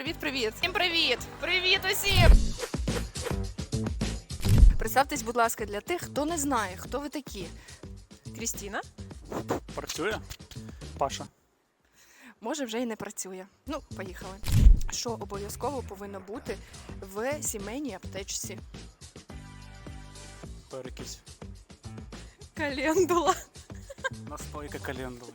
Привіт, привіт. Всім привіт! Привіт усім! Представтесь, будь ласка, для тих, хто не знає, хто ви такі. Крістіна. Працює? Паша. Може, вже і не працює. Ну, поїхали. Що обов'язково повинно бути в сімейній аптечці? Перекись. Календула. Настойка календула.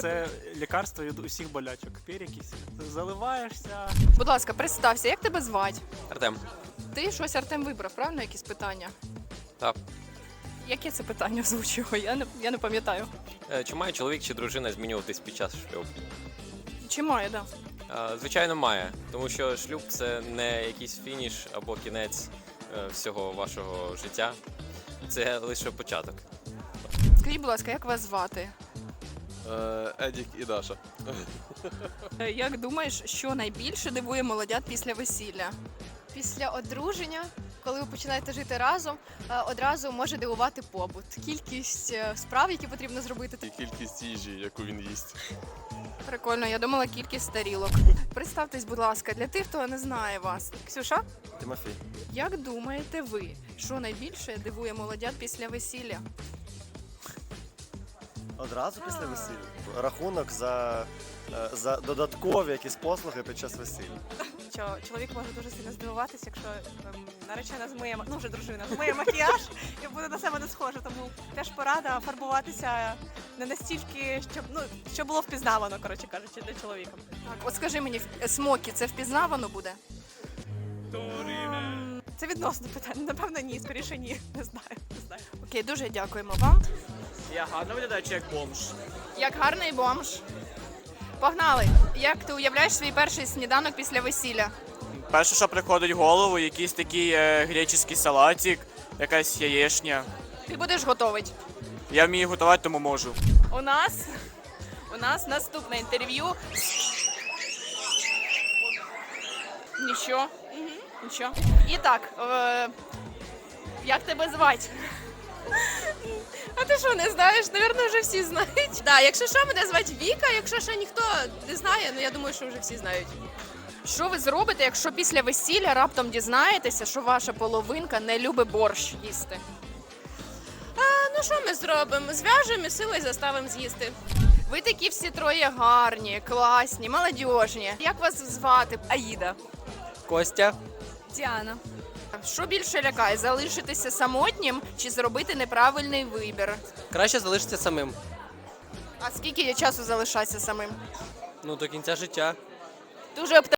Це лікарство від усіх болячок. Перекись. Заливаєшся. Будь ласка, представся, як тебе звати? Артем. Ти щось Артем вибрав, правильно? Якісь питання? Так. Яке це питання озвучило? Я не, я не пам'ятаю. Е, Чи має чоловік чи дружина змінюватись під час шлюбу? Чи має, да? Е, Звичайно, має, тому що шлюб це не якийсь фініш або кінець е, всього вашого життя. Це лише початок. Скажіть, будь ласка, як вас звати? Е, Едік і Даша. Е, Як думаєш, що найбільше дивує молодят після весілля? Після одруження, коли ви починаєте жити разом, е, одразу може дивувати побут. Кількість е, справ, які потрібно зробити. І кількість їжі, яку він їсть. Прикольно, я думала кількість тарілок. Представтесь, будь ласка, для тих, хто не знає вас. Ксюша, Тимофій. як думаєте ви, що найбільше дивує молодят після весілля? Одразу після весілля. Рахунок за, е, за додаткові якісь послуги під час весілля. Що чоловік може дуже сильно здивуватися, якщо ем, наречена змиє, ма- ну вже дружина, змиє макіяж і буде на себе не схожа. Тому теж порада фарбуватися не настільки, щоб ну щоб було впізнавано, коротше кажучи, для чоловіка. Так, от скажи мені, в- смокі це впізнавано буде? Ем, Це відносно питання. Напевно, ні, скоріше ні. Не знаю. Не знаю. Окей, дуже дякуємо вам. Я гарно виглядаю, чи як бомж. Як гарний бомж. Погнали! Як ти уявляєш свій перший сніданок після весілля? Перше, що приходить в голову, якийсь такий е, греческий салатик, якась яєшня. Ти будеш готовий. Я вмію готувати, тому можу. У нас у нас наступне інтерв'ю. Нічого. Нічого. І так, е, як тебе звати? А ти що, не знаєш? Навірно, вже всі знають. Да, якщо що, мене звати Віка, якщо ще ніхто не знає, ну я думаю, що вже всі знають. Що ви зробите, якщо після весілля раптом дізнаєтеся, що ваша половинка не любить борщ їсти? А ну що ми зробимо? Зв'яжемо і силою заставимо з'їсти. Ви такі всі троє гарні, класні, молодіжні. Як вас звати? Аїда. Костя. Діана. Що більше лякає? Залишитися самотнім чи зробити неправильний вибір? Краще залишитися самим. А скільки є часу залишатися самим? Ну, до кінця життя. Дуже.